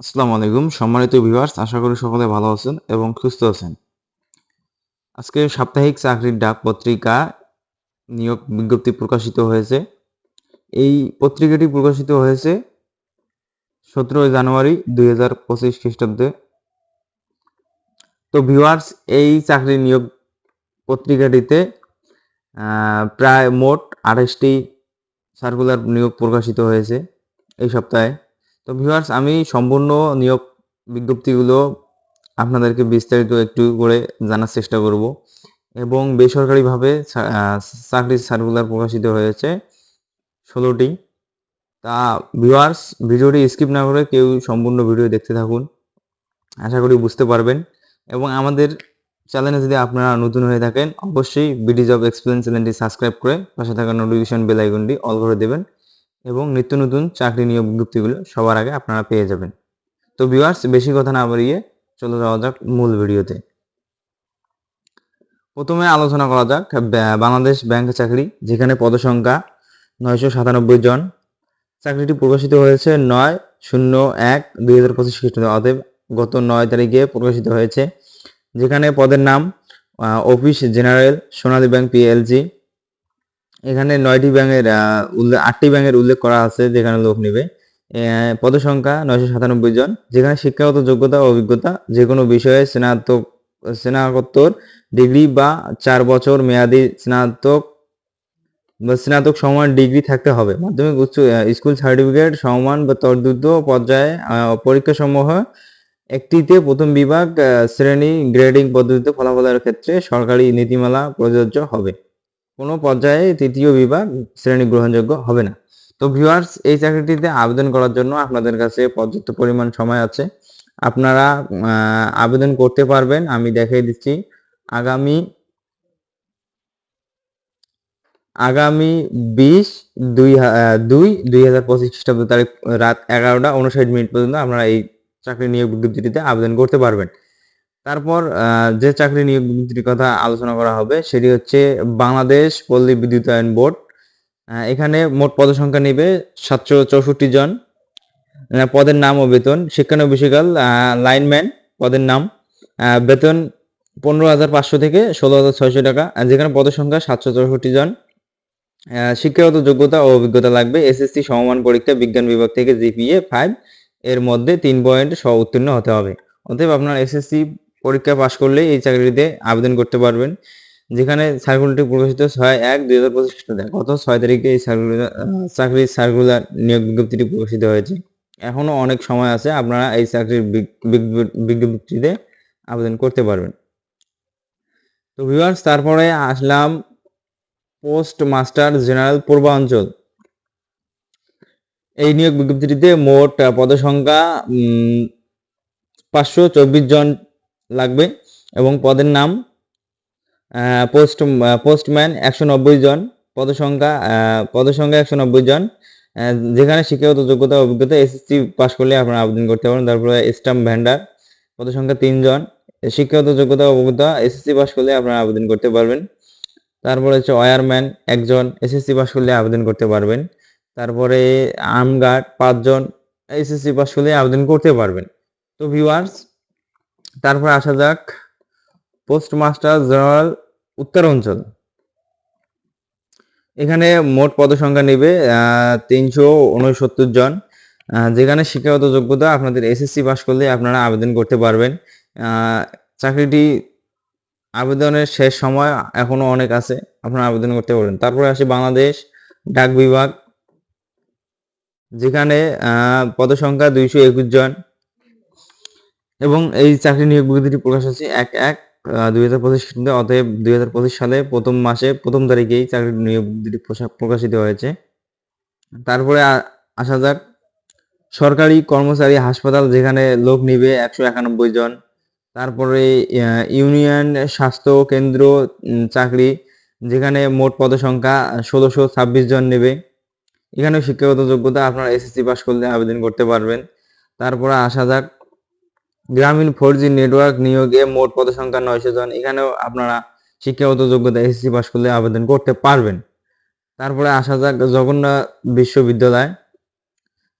আসসালামু আলাইকুম। সম্মানিত ভিউয়ার্স আশা করি সকলে ভালো আছেন এবং সুস্থ আছেন। আজকে সাপ্তাহিক চাকরির ডাক পত্রিকা নিয়োগ বিজ্ঞপ্তি প্রকাশিত হয়েছে। এই পত্রিকাটি প্রকাশিত হয়েছে সতেরোই জানুয়ারি দুই হাজার পঁচিশ খ্রিস্টাব্দে। তো ভিউয়ার্স এই চাকরি নিয়োগ পত্রিকাটিতে প্রায় মোট আঠাশটি সার্কুলার নিয়োগ প্রকাশিত হয়েছে এই সপ্তাহে। তো ভিউয়ার্স আমি সম্পূর্ণ নিয়োগ বিজ্ঞপ্তিগুলো আপনাদেরকে বিস্তারিত একটু করে জানার চেষ্টা করব। এবং বেসরকারিভাবে চাকরির সার্কুলার প্রকাশিত হয়েছে ষোলোটি। তা ভিউয়ার্স ভিডিওটি স্কিপ না করে কেউ সম্পূর্ণ ভিডিও দেখতে থাকুন। আশা করি বুঝতে পারবেন। এবং আমাদের চ্যানেলে যদি আপনারা নতুন হয়ে থাকেন, অবশ্যই বিডি জব এক্সপিরিয়েন্স চ্যানেলটি সাবস্ক্রাইব করে পাশে থাকা নোটিফিকেশন বেল আইকনটি অল করে দেবেন। এবং নিত্য নতুন চাকরি নিয়োগ বিজ্ঞপ্তিগুলো সবার আগে আপনারা পেয়ে যাবেন। তো ভিউয়ার্স বেশি কথা না বাড়িয়ে চলে যাওয়া যাক মূল ভিডিওতে। প্রথমে আলোচনা করা যাক বাংলাদেশ ব্যাংক চাকরি, যেখানে পদসংখ্যা নয়শো সাতানব্বই জন। চাকরিটি প্রকাশিত হয়েছে নয় শূন্য এক দুই হাজার পঁচিশ খ্রিস্টাব্দে, অতএব গত নয় তারিখে প্রকাশিত হয়েছে। যেখানে পদের নাম office general, Sonali bank, PLC. এখানে নয়টি ব্যাংকের আহ, উল্লেখ আটটি ব্যাংকের উল্লেখ করা আছে যেখানে লোক নেবে। পদসংখ্যা নয়শো সাতানব্বই জন যেখানে শিক্ষাগত যোগ্যতা ও অভিজ্ঞতা যে কোনো বিষয়ে স্নাতক স্নাতকোত্তর ডিগ্রি বা চার বছর মেয়াদি স্নাতক বা স্নাতক সমান ডিগ্রি থাকতে হবে। মাধ্যমিক উচ্চ স্কুল সার্টিফিকেট সমান বা তদ্রুত পর্যায়ে পরীক্ষা সমূহ একটিতে প্রথম বিভাগ শ্রেণি গ্রেডিং পদ্ধতিতে ফলাফলের ক্ষেত্রে সরকারি নীতিমালা প্রযোজ্য হবে। কোনো পর্যায়ে তৃতীয় বিভাগ শ্রেণি গ্রহণযোগ্য হবে না। তো ভিউয়ার্স এই চাকরিটিতে আবেদন করার জন্য আপনাদের কাছে পর্যাপ্ত পরিমাণ সময় আছে। আপনারা আবেদন করতে পারবেন। আমি দেখিয়ে দিচ্ছি। আগামী আগামী বিশ দুই দুই দুই হাজার পঁচিশ খ্রিস্টাব্দ তারিখ রাত এগারোটা উনষাট মিনিট পর্যন্ত আপনারা এই চাকরি নিয়োগ বিজ্ঞপ্তিটিতে আবেদন করতে পারবেন। তারপর যে চাকরি নিয়োগ বিজ্ঞপ্তির কথা আলোচনা করা হবে সেটি হচ্ছে বাংলাদেশ পল্লী বিদ্যুতায়ন বোর্ড। এখানে মোট পদসংখ্যা নেবে সাতশো চৌষট্টি জন। পদের নাম ও বেতন শিক্ষানবিশিকাল লাইনম্যান পদের নাম। বেতন পনেরো হাজার পাঁচশো থেকে ষোলো হাজার ছয়শো টাকা যেখানে পদসংখ্যা সাতশো চৌষট্টি জন। শিক্ষাগত যোগ্যতা ও অভিজ্ঞতা লাগবে এসএসসি সমমান পরীক্ষা বিজ্ঞান বিভাগ থেকে জিপিএ ফাইভ, এর মধ্যে তিন পয়েন্ট সহ উত্তীর্ণ হতে হবে। অতএব আপনার এসএসসি পরীক্ষা পাশ করলে এই চাকরিতে আবেদন করতে পারবেন। যেখানে সার্কুলারটি প্রকাশিত ছয় এক দুই হাজার পঁচিশ খ্রিস্টাব্দে গত ছয় তারিখে এই সার্কুলার চাকরির সার্কুলার নিয়োগ বিজ্ঞপ্তিটি প্রকাশিত হয়েছে। এখনও অনেক সময় আছে আপনারা এই চাকরির বিজ্ঞপ্তিতে আবেদন করতে পারবেন। তো ভিউয়ার্স তারপরে আসলাম পোস্ট মাস্টার জেনারেল পূর্বাঞ্চল। এই নিয়োগ বিজ্ঞপ্তিটিতে মোট পদসংখ্যা পাঁচশো চব্বিশ জন লাগবে এবং পদের নাম পোস্ট পোস্টম্যান একশো নব্বই জন, পদসংখ্যা পদসংখ্যা একশো নব্বই জন যেখানে শিক্ষাগত যোগ্যতা, অভিজ্ঞতা এসএসসি পাস করলে আপনারা আবেদন করতে পারেন। তারপরে স্টাম্প ভ্যান্ডার পদসংখ্যা তিনজন শিক্ষাগত যোগ্যতা, অভিজ্ঞতা এসএসসি পাস করলে আপনারা আবেদন করতে পারবেন। তারপরে হচ্ছে ওয়ারম্যান একজন এসএসসি পাস করলে আবেদন করতে পারবেন। তারপরে আর্মগার্ড পাঁচজন এসএসসি পাস করলে আবেদন করতে পারবেন। তো ভিউয়ার্স তারপরে আসা যাক। পোস্টমাস্টার জেনারেল উত্তর অঞ্চল এখানে মোট পদসংখ্যা নেবে তিনশো উনসত্তর জন। যেখানে শিক্ষাগত যোগ্যতা আপনাদের এসএসসি পাস করলে আপনারা আবেদন করতে পারবেন। চাকরিটি আবেদনের শেষ সময় এখনও অনেক আছে, আপনারা আবেদন করতে পারবেন। তারপরে আসে বাংলাদেশ ডাক বিভাগ। যেখানে পদসংখ্যা দুইশো একুশ জন। এবং এই চাকরি নিয়োগ বিজ্ঞপ্তিটি প্রকাশ হচ্ছে এক এক দুই হাজার পঁচিশ খ্রিস্টাব্দে, অতএব দুই হাজার পঁচিশ সালে প্রথম মাসে, প্রথম তারিখেই চাকরি নিয়োগ বিজ্ঞপ্তিটি প্রকাশিত হয়েছে। তারপরে আসা যাক, সরকারি কর্মচারী হাসপাতাল যেখানে লোক নিবে একশো একানব্বই জন, তারপরে ইউনিয়ন স্বাস্থ্য কেন্দ্র চাকরি, যেখানে মোট পদসংখ্যা ষোলোশো ছাব্বিশ জন নেবে। এখানেও শিক্ষাগত যোগ্যতা আপনারা এসএসসি পাস করলে আবেদন করতে পারবেন। তারপরে আসা যাক গ্রামীণ ফোর জি নেটওয়ার্ক নিয়োগে মোট পদসংখ্যা নয়শো জন। এখানেও আপনারা শিক্ষাগত যোগ্যতা এসএসসি পাস করলে আবেদন করতে পারবেন। তারপরে আসা যাক জগন্নাথ বিশ্ববিদ্যালয়,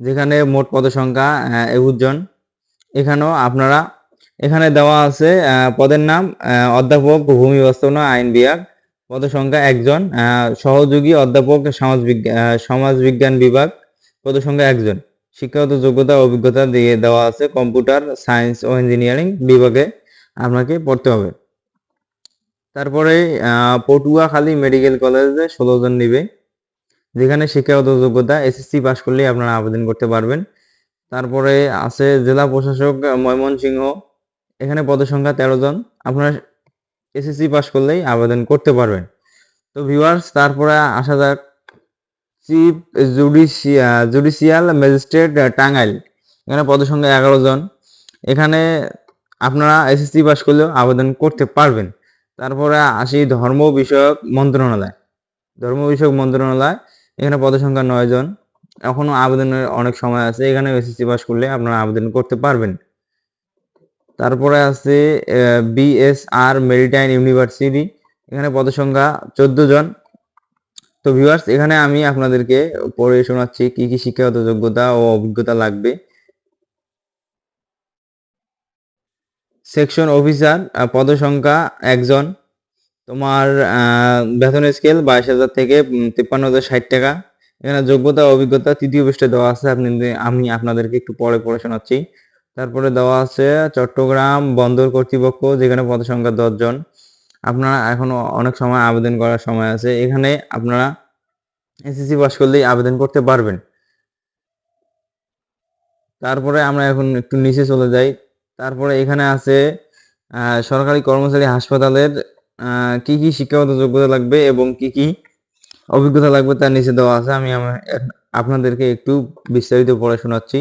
যেখানে মোট পদসংখ্যা একুশ জন। এখানেও আপনারা, এখানে দেওয়া আছে পদের নাম অধ্যাপক ভূমি ব্যবস্থাপনা আইন বিভাগ। পদ সংখ্যা একজন সহযোগী অধ্যাপক, সমাজ বিজ্ঞান সমাজ বিজ্ঞান বিভাগ। পদ সংখ্যা একজন শিক্ষাগত যোগ্যতা, অভিজ্ঞতা দিয়ে দেওয়া আছে কম্পিউটার সায়েন্স ও ইঞ্জিনিয়ারিং বিভাগে আপনাকে পড়তে হবে। তারপরে পটুয়াখালী মেডিকেল কলেজে ষোলো জন নিবে, যেখানে শিক্ষাগত যোগ্যতা এসএসসি পাস করলেই আপনারা আবেদন করতে পারবেন। তারপরে আছে জেলা প্রশাসক ময়মনসিংহ, এখানে পদসংখ্যা তেরো জন, আপনারা এসএসসি পাস করলেই আবেদন করতে পারবেন। তো ভিউয়ার্স তারপরে আসা যাক chief judicial judicial magistrate Tangail এখানে পদসংখ্যা এগারো জন। এখানে আপনারা এসএসসি পাস করলেও আবেদন করতে পারবেন। তারপরে আসি ধর্ম বিষয়ক মন্ত্রণালয়। ধর্ম বিষয়ক মন্ত্রণালয়, এখানে পদসংখ্যা নয় জন। এখনও আবেদনের অনেক সময় আছে। এখানে এসএসসি পাস করলে আপনারা আবেদন করতে পারবেন। তারপরে আছে বিএসআর মেরিটাইন ইউনিভার্সিটি এখানে পদসংখ্যা চোদ্দ জন। তো ভিউয়ার্স এখানে আমি আপনাদেরকে পড়ে শোনাচ্ছি কি কি শিক্ষাগত যোগ্যতা ও অভিজ্ঞতা লাগবে। সেকশন অফিসার পদসংখ্যা একজন। তোমার বেতন স্কেল বাইশ হাজার থেকে তিপ্পান্ন হাজার ষাট টাকা। এখানে যোগ্যতা অভিজ্ঞতা তৃতীয় পৃষ্ঠে দেওয়া আছে, আপনি আমি আপনাদেরকে একটু পরে পড়ে শোনাচ্ছি। তারপরে দেওয়া আছে চট্টগ্রাম বন্দর কর্তৃপক্ষ, যেখানে পদসংখ্যা দশ জন আপনারা এখনও অনেক সময় আবেদন করার সময় আছে। এখানে আপনারা এসএসসি পাস করলেই আবেদন করতে পারবেন। তারপরে আমরা এখন একটু নিচে চলে যাই। তারপরে এখানে আছে সরকারি কর্মচারী হাসপাতালের কি কি শিক্ষাগত যোগ্যতা লাগবে এবং কি কি অভিজ্ঞতা লাগবে তার নিচে দেওয়া আছে। আমি আপনাদেরকে একটু বিস্তারিত পড়ে শোনাচ্ছি।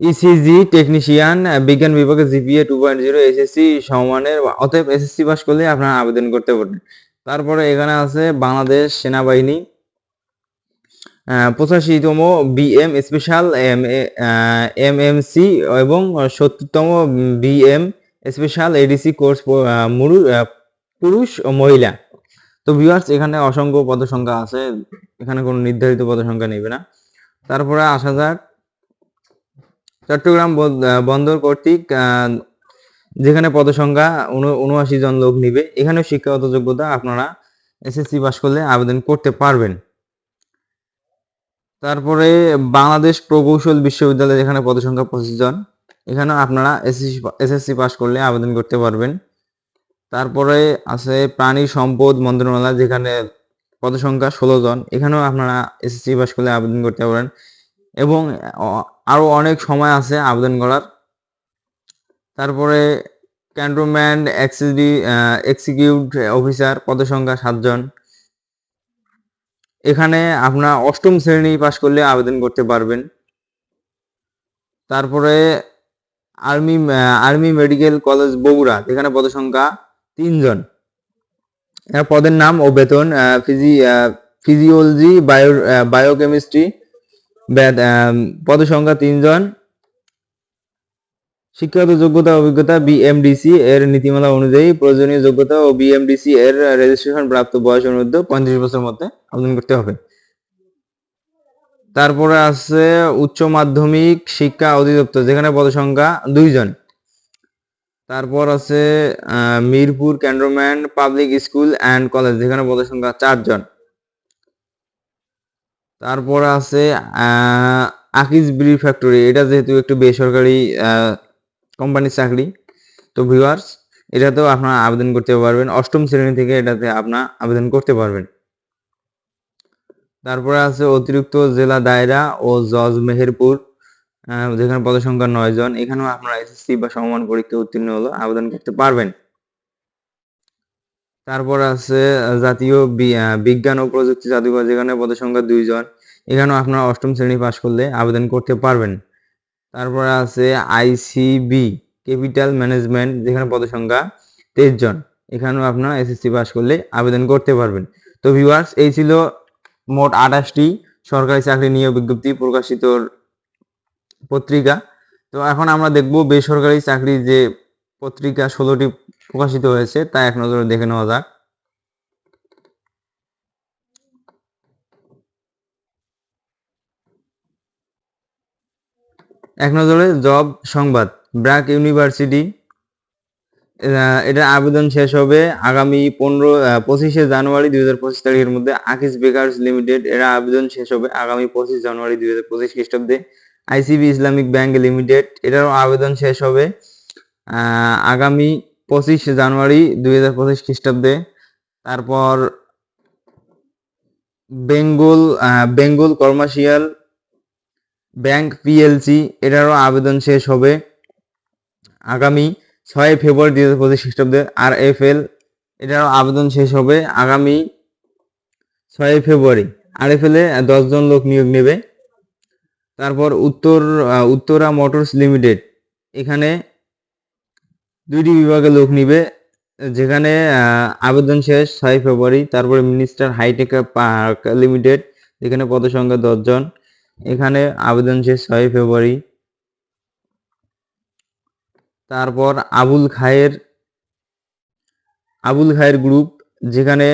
ইসিজি টেকনিশিয়ান বিজ্ঞান বিভাগে GPA two point zero SSC সমানের অতএব এসএসসি পাস করলে আপনারা আবেদন করতে পারবেন। তারপরে এখানে আছে বাংলাদেশ সেনাবাহিনী পঁচাশিতম BM special M M M C এবং সত্তরতম বিএম স্পেশাল এডিসি কোর্স পুরুষ ও মহিলা। তো ভিউয়ার্স এখানে অসংখ্য পদসংখ্যা আছে, এখানে কোনো নির্ধারিত পদসংখ্যা নেবে না। তারপরে আসা যাক চট্টগ্রাম বন- বন্দর কর্তৃক যেখানে পদসংখ্যা উন- উনআশি জন লোক নিবে, এখানেও শিক্ষাগত যোগ্যতা আপনারা এসএসসি পাস করলে আবেদন করতে পারবেন। তারপরে বাংলাদেশ প্রকৌশল বিশ্ববিদ্যালয় যেখানে পদসংখ্যা পঁচিশ জন এখানে আপনারা এসএসসি এসএসসি পাস করলে আবেদন করতে পারবেন। তারপরে আছে প্রাণী সম্পদ মন্ত্রণালয় যেখানে পদসংখ্যা ষোলো জন, এখানেও আপনারা এসএসসি পাস করলে আবেদন করতে পারেন এবং অ- আরও অনেক সময় আছে আবেদন করার। তারপরে ক্যান্টনমেন্ট, এক্সিডি এক্সিকিউট অফিসার পদসংখ্যা সাতজন। এখানে আপনার অষ্টম শ্রেণি পাশ করলে আবেদন করতে পারবেন। তারপরে army army medical college Bogura এখানে পদসংখ্যা তিনজন। এর পদের নাম ও বেতন ফিজি ফিজিওলজি, বায়ো বায়োকেমিস্ট্রি পদসংখ্যা তিনজন। শিক্ষাগত যোগ্যতা, অভিজ্ঞতা বিএমডিসি এর নীতিমালা অনুযায়ী প্রয়োজনীয় যোগ্যতা ও বিএমডিসি এর রেজিস্ট্রেশন প্রাপ্ত বয়স অনুরোধ পঁয়ত্রিশ বছর মধ্যে আবেদন করতে হবে। তারপরে আছে উচ্চ মাধ্যমিক শিক্ষা অধিদপ্তর, যেখানে পদসংখ্যা দুইজন। তারপর আছে Mirpur cantonment public school and college, যেখানে পদসংখ্যা চারজন। তারপর আছে আকিজ ব্রি ফ্যাক্টরি এটা যেহেতু একটু বেসরকারি কোম্পানির চাকরি, তো ভিউয়ার্স এটাতেও আপনারা আবেদন করতে পারবেন। অষ্টম শ্রেণি থেকে এটাতে আপনার আবেদন করতে পারবেন। তারপরে আছে অতিরিক্ত জেলা দায়রা ও জজ মেহেরপুর যেখানে পদসংখ্যা নয় জন। এখানেও আপনারা এসএসসি বা সমমান পরীক্ষা উত্তীর্ণ হলো আবেদন করতে পারবেন। তারপর আছে জাতীয় বিজ্ঞান ও প্রযুক্তি জাদুঘর, যেখানে পদসংখ্যা দুইজন। এখানেও আপনারা অষ্টম শ্রেণি পাশ করলে আবেদন করতে পারবেন। তারপরে আছে আইসিবি ক্যাপিটাল ম্যানেজমেন্ট, যেখানে পদসংখ্যা তেইশ জন। এখানেও আপনারা এসএসসি পাস করলে আবেদন করতে পারবেন। তো ভিউয়ার্স, এই ছিল মোট আঠাশটি সরকারি চাকরি নিয়োগ বিজ্ঞপ্তি প্রকাশিত পত্রিকা। তো এখন আমরা দেখব বেসরকারি চাকরি যে পত্রিকা, ষোলোটি প্রকাশিত হয়েছে তা এক নজরে দেখে নেওয়া যাক। এক নজরে জব সংবাদ, ব্র্যাক ইউনিভার্সিটি। এটার আবেদন শেষ হবে আগামী পনেরো পঁচিশে জানুয়ারি দুই হাজার পঁচিশ তারিখের মধ্যে। আকিস বেকার্স লিমিটেড, এরা আবেদন শেষ হবে আগামী পঁচিশ জানুয়ারি দুই হাজার পঁচিশ খ্রিস্টাব্দে। আইসিবি ইসলামিক ব্যাংক লিমিটেড, এটারও আবেদন শেষ হবে আগামী পঁচিশ জানুয়ারি দুই হাজার পঁচিশ খ্রিস্টাব্দে। তারপর Bengal Bengal commercial bank PLC, এটারও আবেদন শেষ হবে আগামী ছয় ফেব্রুয়ারি দুই হাজার পঁচিশ খ্রিস্টাব্দে। আর এফ এল এটারও আবেদন শেষ হবে আগামী ছয় ফেব্রুয়ারি। আর এফ এল দশজন লোক নিয়োগ নেবে। তারপর উত্তর উত্তরা মোটরস লিমিটেড, এখানে দুইটি বিভাগে লোক নিবে, যেখানে আবেদন শেষ ছয় ফেব্রুয়ারি, তারপরে মিনিস্টার হাইটেক পার্ক লিমিটেড, যেখানে পদসংখ্যা দশজন এখানে আবেদন শেষ ছয় ফেব্রুয়ারি। তারপর আবুল খায়ের আবুল খায়ের গ্রুপ, যেখানে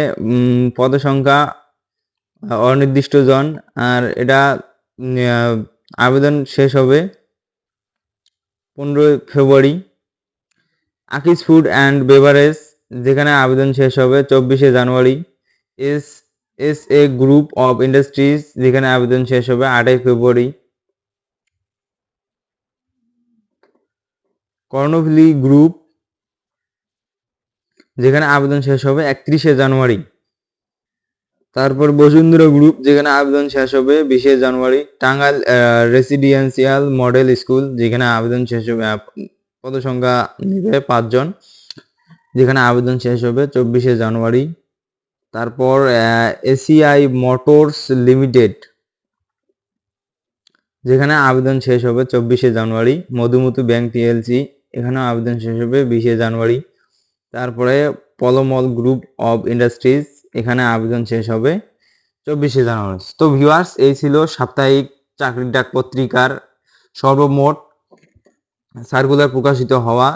পদসংখ্যা অনির্দিষ্ট জন, আর এটা আবেদন শেষ হবে পনেরোই ফেব্রুয়ারি। আকিস ফুড অ্যান্ড বেভারেজ, যেখানে আবেদন শেষ হবে চব্বিশে জানুয়ারি। S S A group of industries, যেখানে আবেদন শেষ হবে আটই ফেব্রুয়ারি। কর্ণফুলি গ্রুপ, যেখানে আবেদন শেষ হবে একত্রিশে জানুয়ারি। তারপর বসুন্ধরা গ্রুপ, যেখানে আবেদন শেষ হবে বিশে জানুয়ারি। টাঙ্গাইল রেসিডেন্সিয়াল মডেল স্কুল, যেখানে আবেদন শেষ হবে পদসংখ্যা নেবে পাঁচজন, যেখানে আবেদন শেষ হবে চব্বিশে জানুয়ারি। তারপর এসিআই মোটরস লিমিটেড, যেখানে আবেদন শেষ হবে চব্বিশে জানুয়ারি। মধুমতু ব্যাংক পিএলসি এখানেও আবেদন শেষ হবে বিশে জানুয়ারি। তারপরে পলমল গ্রুপ অফ ইন্ডাস্ট্রিজ, এখানে আবেদন শেষ হবে চব্বিশে জানুয়ারি। তো ভিউয়ার্স, এই ছিল সাপ্তাহিক চাকরির ডাক পত্রিকার সর্বমোট সার্কুলার প্রকাশিত হওয়া